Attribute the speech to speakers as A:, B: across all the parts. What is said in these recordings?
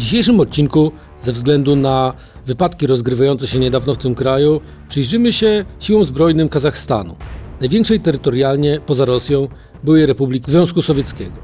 A: W dzisiejszym odcinku, ze względu na wypadki rozgrywające się niedawno w tym kraju, przyjrzymy się siłom zbrojnym Kazachstanu, największej terytorialnie poza Rosją byłej Republiki Związku Sowieckiego.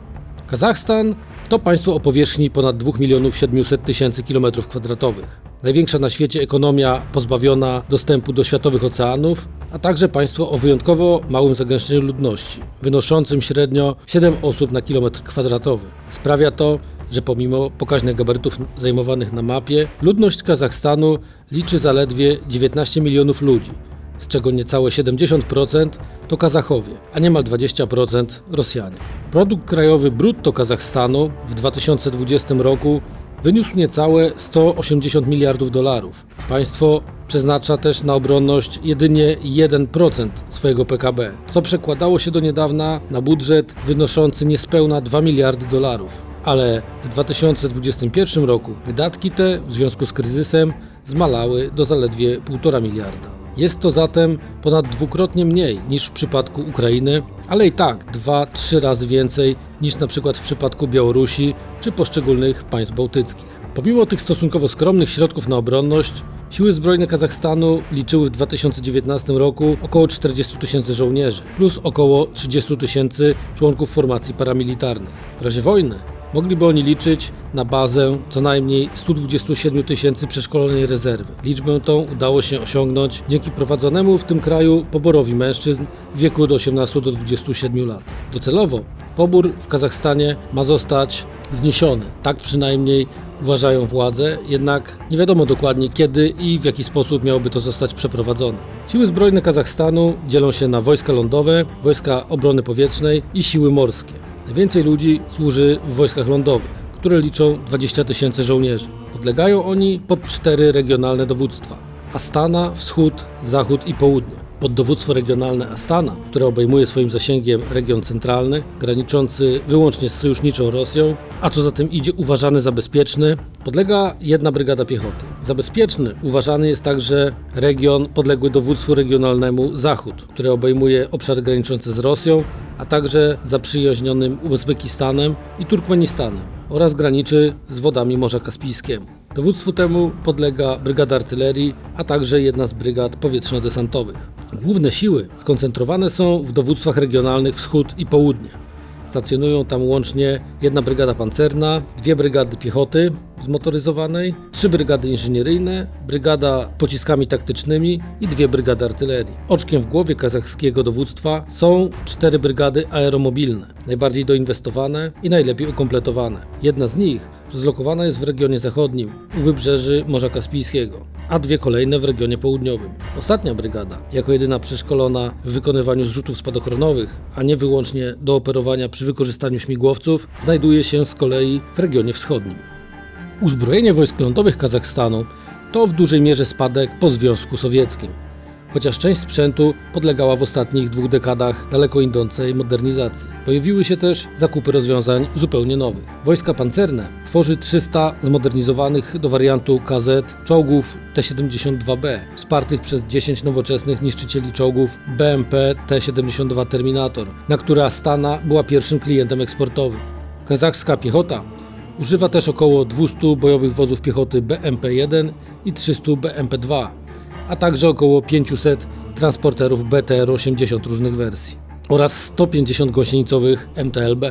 A: Kazachstan to państwo o powierzchni ponad 2 milionów 700 tysięcy kilometrów kwadratowych. Największa na świecie ekonomia pozbawiona dostępu do światowych oceanów, a także państwo o wyjątkowo małym zagęszczeniu ludności, wynoszącym średnio 7 osób na kilometr kwadratowy. Sprawia to, że pomimo pokaźnych gabarytów zajmowanych na mapie, ludność Kazachstanu liczy zaledwie 19 milionów ludzi, z czego niecałe 70% to Kazachowie, a niemal 20% Rosjanie. Produkt krajowy brutto Kazachstanu w 2020 roku wyniósł niecałe 180 miliardów dolarów. Państwo przeznacza też na obronność jedynie 1% swojego PKB, co przekładało się do niedawna na budżet wynoszący niespełna 2 miliardy dolarów. Ale w 2021 roku wydatki te w związku z kryzysem zmalały do zaledwie 1,5 miliarda. Jest to zatem ponad dwukrotnie mniej niż w przypadku Ukrainy, ale i tak 2-3 razy więcej niż na przykład w przypadku Białorusi czy poszczególnych państw bałtyckich. Pomimo tych stosunkowo skromnych środków na obronność, siły zbrojne Kazachstanu liczyły w 2019 roku około 40 tysięcy żołnierzy, plus około 30 tysięcy członków formacji paramilitarnych. W razie wojny Mogliby oni liczyć na bazę co najmniej 127 tysięcy przeszkolonej rezerwy. Liczbę tą udało się osiągnąć dzięki prowadzonemu w tym kraju poborowi mężczyzn w wieku od 18 do 27 lat. Docelowo pobór w Kazachstanie ma zostać zniesiony. Tak przynajmniej uważają władze, jednak nie wiadomo dokładnie kiedy i w jaki sposób miałoby to zostać przeprowadzone. Siły zbrojne Kazachstanu dzielą się na wojska lądowe, wojska obrony powietrznej i siły morskie. Najwięcej ludzi służy w wojskach lądowych, które liczą 20 tysięcy żołnierzy. Podlegają oni pod cztery regionalne dowództwa: Astana, Wschód, Zachód i Południe. Pod dowództwo regionalne Astana, które obejmuje swoim zasięgiem region centralny, graniczący wyłącznie z sojuszniczą Rosją, a co za tym idzie uważany za bezpieczny, podlega jedna brygada piechoty. Za bezpieczny uważany jest także region podległy dowództwu regionalnemu Zachód, które obejmuje obszar graniczący z Rosją, a także zaprzyjaźnionym Uzbekistanem i Turkmenistanem oraz graniczy z wodami Morza Kaspijskiego. Dowództwu temu podlega brygada artylerii, a także jedna z brygad powietrzno-desantowych. Główne siły skoncentrowane są w dowództwach regionalnych wschód i południe. Stacjonują tam łącznie jedna brygada pancerna, dwie brygady piechoty zmotoryzowanej, trzy brygady inżynieryjne, brygada pociskami taktycznymi i dwie brygady artylerii. Oczkiem w głowie kazachskiego dowództwa są cztery brygady aeromobilne, najbardziej doinwestowane i najlepiej ukompletowane. Jedna z nich zlokowana jest w regionie zachodnim, u wybrzeży Morza Kaspijskiego, a dwie kolejne w regionie południowym. Ostatnia brygada, jako jedyna przeszkolona w wykonywaniu zrzutów spadochronowych, a nie wyłącznie do operowania przy wykorzystaniu śmigłowców, znajduje się z kolei w regionie wschodnim. Uzbrojenie wojsk lądowych Kazachstanu to w dużej mierze spadek po Związku Sowieckim, chociaż część sprzętu podlegała w ostatnich dwóch dekadach daleko idącej modernizacji. Pojawiły się też zakupy rozwiązań zupełnie nowych. Wojska pancerne tworzy 300 zmodernizowanych do wariantu KZ czołgów T-72B, wspartych przez 10 nowoczesnych niszczycieli czołgów BMP T-72 Terminator, na które Astana była pierwszym klientem eksportowym. Kazachska piechota Używa też około 200 bojowych wozów piechoty BMP-1 i 300 BMP-2, a także około 500 transporterów BTR-80 różnych wersji oraz 150 gąsienicowych MTLB.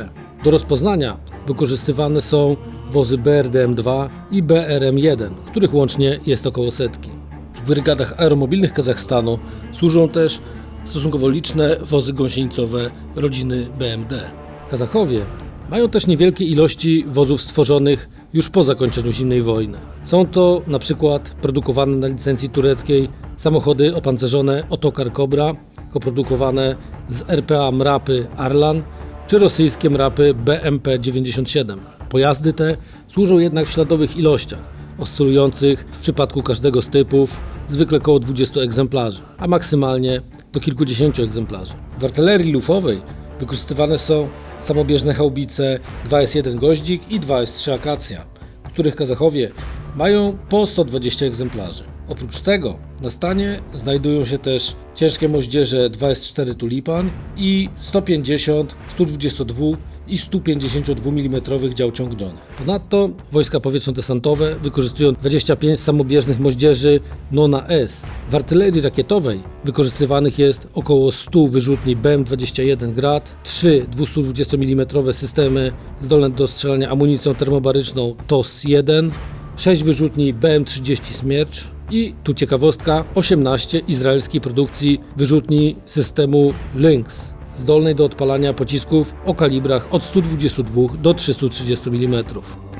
A: Do rozpoznania wykorzystywane są wozy BRDM-2 i BRM-1, których łącznie jest około setki. W brygadach aeromobilnych Kazachstanu służą też stosunkowo liczne wozy gąsienicowe rodziny BMD. Kazachowie mają też niewielkie ilości wozów stworzonych już po zakończeniu zimnej wojny. Są to na przykład produkowane na licencji tureckiej samochody opancerzone Otokar Cobra, koprodukowane z RPA Mrapy Arlan czy rosyjskie Mrapy BMP-97. Pojazdy te służą jednak w śladowych ilościach, oscylujących w przypadku każdego z typów zwykle około 20 egzemplarzy, a maksymalnie do kilkudziesięciu egzemplarzy. W artylerii lufowej wykorzystywane są samobieżne haubice 2S1 Goździk i 2S3 Akacja, których Kazachowie mają po 120 egzemplarzy. Oprócz tego na stanie znajdują się też ciężkie moździerze 2S4 Tulipan i 150, 122 i 152 mm dział ciągnionych. Ponadto wojska powietrzno-desantowe wykorzystują 25 samobieżnych moździerzy Nona S. W artylerii rakietowej wykorzystywanych jest około 100 wyrzutni BM-21 Grad, 3 220 mm systemy zdolne do strzelania amunicją termobaryczną TOS-1, 6 wyrzutni BM-30 Smiercz i tu ciekawostka 18 izraelskiej produkcji wyrzutni systemu Lynx zdolnej do odpalania pocisków o kalibrach od 122 do 330 mm.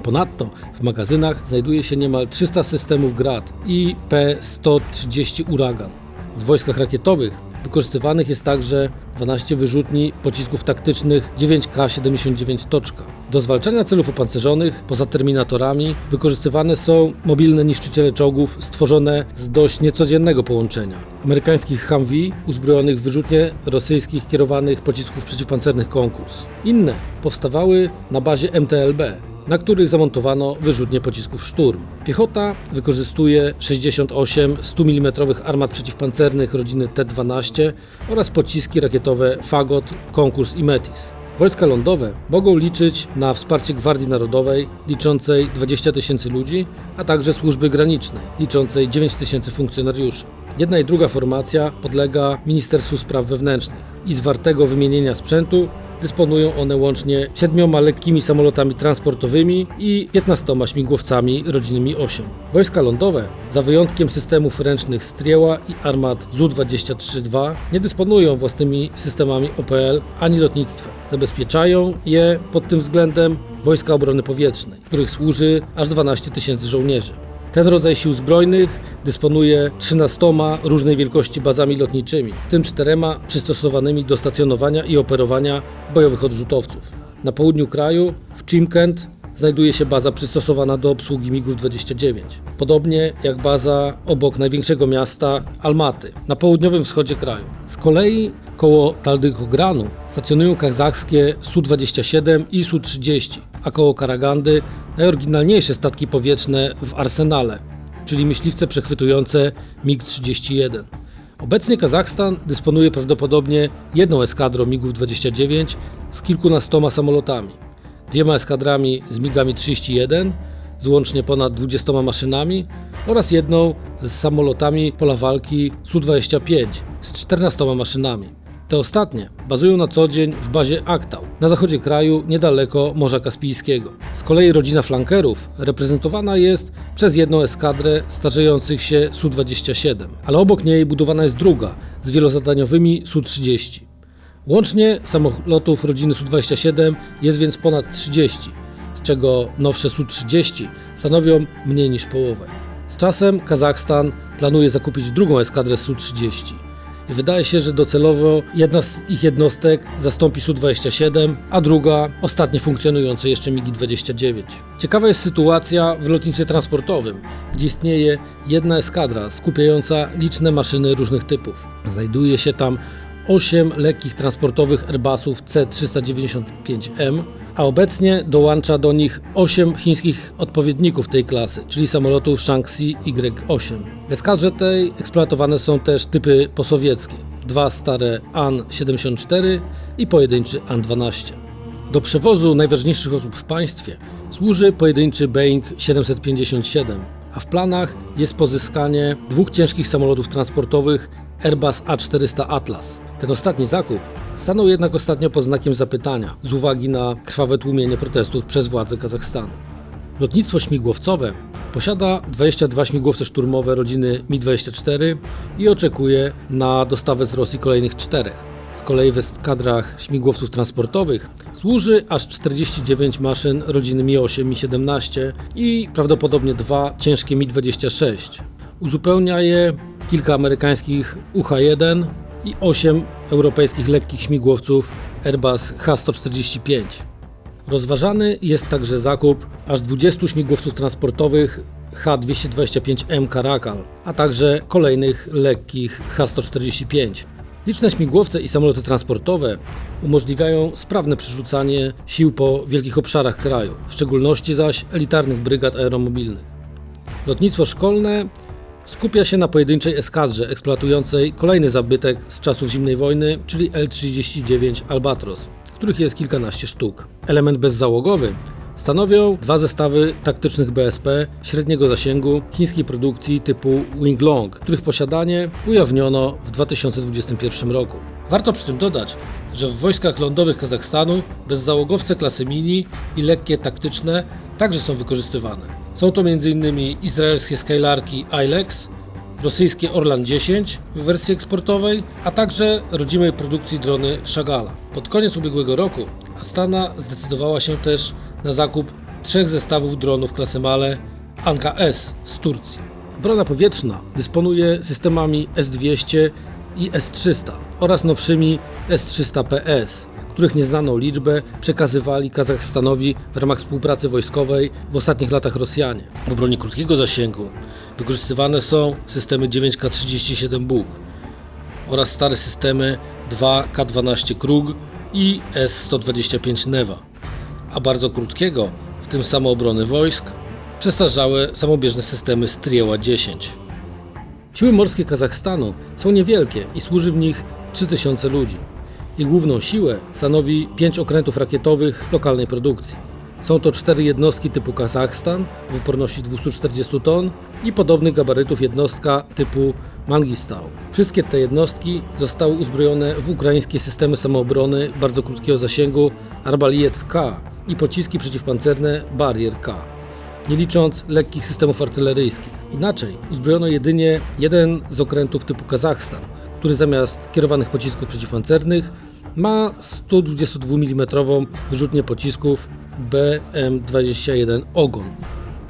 A: Ponadto w magazynach znajduje się niemal 300 systemów Grad i P-130 Uragan. W wojskach rakietowych wykorzystywanych jest także 12 wyrzutni pocisków taktycznych 9K-79 Toczka. Do zwalczania celów opancerzonych, poza terminatorami, wykorzystywane są mobilne niszczyciele czołgów stworzone z dość niecodziennego połączenia. Amerykańskich Humvee uzbrojonych w wyrzutnie rosyjskich kierowanych pocisków przeciwpancernych konkurs. Inne powstawały na bazie MTLB, na których zamontowano wyrzutnie pocisków Szturm. Piechota wykorzystuje 68 100 mm armat przeciwpancernych rodziny T-12 oraz pociski rakietowe Fagot, Konkurs i Metis. Wojska lądowe mogą liczyć na wsparcie Gwardii Narodowej liczącej 20 tysięcy ludzi, a także służby granicznej liczącej 9 tysięcy funkcjonariuszy. Jedna i druga formacja podlega Ministerstwu Spraw Wewnętrznych i zwartego wymienienia sprzętu Dysponują one łącznie siedmioma lekkimi samolotami transportowymi i 15 śmigłowcami rodzinnymi 8. Wojska lądowe, za wyjątkiem systemów ręcznych Strieła i armat ZU-23-2, nie dysponują własnymi systemami OPL ani lotnictwem. Zabezpieczają je pod tym względem Wojska Obrony Powietrznej, których służy aż 12 tysięcy żołnierzy. Ten rodzaj sił zbrojnych dysponuje 13 różnej wielkości bazami lotniczymi, w tym czterema przystosowanymi do stacjonowania i operowania bojowych odrzutowców. Na południu kraju, w Chimkent, znajduje się baza przystosowana do obsługi MiGów-29. Podobnie jak baza obok największego miasta Almaty, na południowym wschodzie kraju. Z kolei koło Taldykogranu stacjonują kazachskie Su-27 i Su-30, a koło Karagandy najoryginalniejsze statki powietrzne w arsenale, czyli myśliwce przechwytujące MiG-31. Obecnie Kazachstan dysponuje prawdopodobnie jedną eskadrą MiGów-29 z kilkunastoma samolotami, dwiema eskadrami z MiGami 31 z łącznie ponad 20 maszynami oraz jedną z samolotami pola walki Su-25 z 14 maszynami. Te ostatnie bazują na co dzień w bazie Aktał, na zachodzie kraju, niedaleko Morza Kaspijskiego. Z kolei rodzina flankerów reprezentowana jest przez jedną eskadrę starzejących się Su-27, ale obok niej budowana jest druga z wielozadaniowymi Su-30. Łącznie samolotów rodziny Su-27 jest więc ponad 30, z czego nowsze Su-30 stanowią mniej niż połowę. Z czasem Kazachstan planuje zakupić drugą eskadrę Su-30 i wydaje się, że docelowo jedna z ich jednostek zastąpi Su-27, a druga ostatnie funkcjonujące jeszcze MiG-29. Ciekawa jest sytuacja w lotnictwie transportowym, gdzie istnieje jedna eskadra skupiająca liczne maszyny różnych typów. Znajduje się tam 8 lekkich transportowych Airbusów C-395M, a obecnie dołącza do nich 8 chińskich odpowiedników tej klasy, czyli samolotów Shaanxi Y-8. W eskadrze tej eksploatowane są też typy posowieckie, dwa stare An-74 i pojedynczy An-12. Do przewozu najważniejszych osób w państwie służy pojedynczy Boeing 757, a w planach jest pozyskanie dwóch ciężkich samolotów transportowych Airbus A400 Atlas. Ten ostatni zakup stanął jednak ostatnio pod znakiem zapytania z uwagi na krwawe tłumienie protestów przez władze Kazachstanu. Lotnictwo śmigłowcowe posiada 22 śmigłowce szturmowe rodziny Mi-24 i oczekuje na dostawę z Rosji kolejnych czterech. Z kolei w eskadrach śmigłowców transportowych służy aż 49 maszyn rodziny Mi-8, Mi-17 i prawdopodobnie dwa ciężkie Mi-26. Uzupełnia je kilka amerykańskich UH-1 i 8 europejskich lekkich śmigłowców Airbus H-145. Rozważany jest także zakup aż 20 śmigłowców transportowych H-225M Caracal, a także kolejnych lekkich H-145. Liczne śmigłowce i samoloty transportowe umożliwiają sprawne przerzucanie sił po wielkich obszarach kraju, w szczególności zaś elitarnych brygad aeromobilnych. Lotnictwo szkolne skupia się na pojedynczej eskadrze eksploatującej kolejny zabytek z czasów zimnej wojny, czyli L-39 Albatros, których jest kilkanaście sztuk. Element bezzałogowy stanowią dwa zestawy taktycznych BSP średniego zasięgu chińskiej produkcji typu Winglong, których posiadanie ujawniono w 2021 roku. Warto przy tym dodać, że w wojskach lądowych Kazachstanu bezzałogowce klasy mini i lekkie taktyczne także są wykorzystywane. Są to m.in. izraelskie Skylarki Ilex, rosyjskie Orlan 10 w wersji eksportowej, a także rodzimej produkcji drony Shagala. Pod koniec ubiegłego roku Astana zdecydowała się też na zakup trzech zestawów dronów klasy Male Anka S z Turcji. Obrona powietrzna dysponuje systemami S-200 i S-300 oraz nowszymi S-300PS, których nieznaną liczbę przekazywali Kazachstanowi w ramach współpracy wojskowej w ostatnich latach Rosjanie. W obronie krótkiego zasięgu wykorzystywane są systemy 9K37 Buk oraz stare systemy 2K12 Krug i S-125 Neva, a bardzo krótkiego, w tym samoobrony wojsk, przestarzałe samobieżne systemy Strieła 10. Siły morskie Kazachstanu są niewielkie i służy w nich 3000 ludzi. Ich główną siłę stanowi 5 okrętów rakietowych lokalnej produkcji. Są to cztery jednostki typu Kazachstan w wyporności 240 ton i podobnych gabarytów jednostka typu Mangistau. Wszystkie te jednostki zostały uzbrojone w ukraińskie systemy samoobrony bardzo krótkiego zasięgu Arbaliet K i pociski przeciwpancerne Barrier K nie licząc lekkich systemów artyleryjskich. Inaczej, uzbrojono jedynie jeden z okrętów typu Kazachstan, który zamiast kierowanych pocisków przeciwpancernych ma 122 mm wyrzutnię pocisków BM-21 Ogon.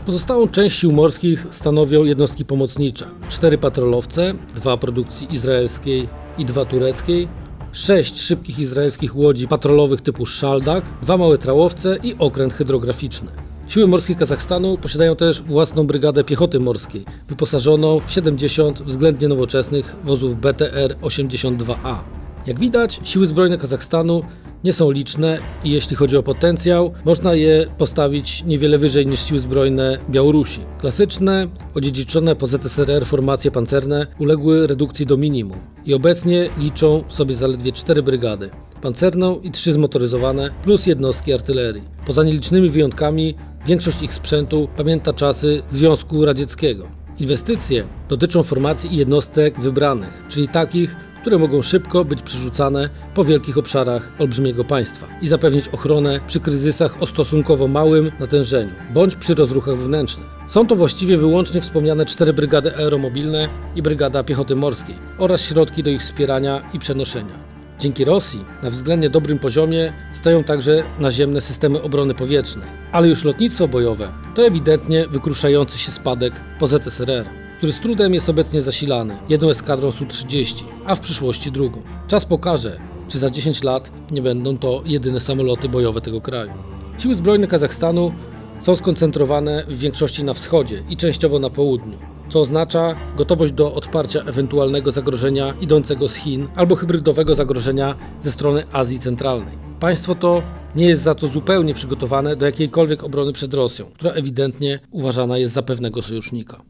A: Pozostałą część sił morskich stanowią jednostki pomocnicze. Cztery patrolowce, dwa produkcji izraelskiej i dwa tureckiej, sześć szybkich izraelskich łodzi patrolowych typu Szaldak, dwa małe trałowce i okręt hydrograficzny. Siły morskie Kazachstanu posiadają też własną brygadę piechoty morskiej, wyposażoną w 70 względnie nowoczesnych wozów BTR-82A. Jak widać, siły zbrojne Kazachstanu nie są liczne i jeśli chodzi o potencjał, można je postawić niewiele wyżej niż siły zbrojne Białorusi. Klasyczne, odziedziczone po ZSRR formacje pancerne uległy redukcji do minimum i obecnie liczą sobie zaledwie 4 brygady pancerną i 3 zmotoryzowane, plus jednostki artylerii. Poza nielicznymi wyjątkami, większość ich sprzętu pamięta czasy Związku Radzieckiego. Inwestycje dotyczą formacji i jednostek wybranych, czyli takich, które mogą szybko być przerzucane po wielkich obszarach olbrzymiego państwa i zapewnić ochronę przy kryzysach o stosunkowo małym natężeniu, bądź przy rozruchach wewnętrznych. Są to właściwie wyłącznie wspomniane cztery brygady aeromobilne i brygada piechoty morskiej oraz środki do ich wspierania i przenoszenia. Dzięki Rosji na względnie dobrym poziomie stoją także naziemne systemy obrony powietrznej, ale już lotnictwo bojowe to ewidentnie wykruszający się spadek po ZSRR, który z trudem jest obecnie zasilany jedną eskadrą Su-30, a w przyszłości drugą. Czas pokaże, czy za 10 lat nie będą to jedyne samoloty bojowe tego kraju. Siły zbrojne Kazachstanu są skoncentrowane w większości na wschodzie i częściowo na południu, co oznacza gotowość do odparcia ewentualnego zagrożenia idącego z Chin albo hybrydowego zagrożenia ze strony Azji Centralnej. Państwo to nie jest za to zupełnie przygotowane do jakiejkolwiek obrony przed Rosją, która ewidentnie uważana jest za pewnego sojusznika.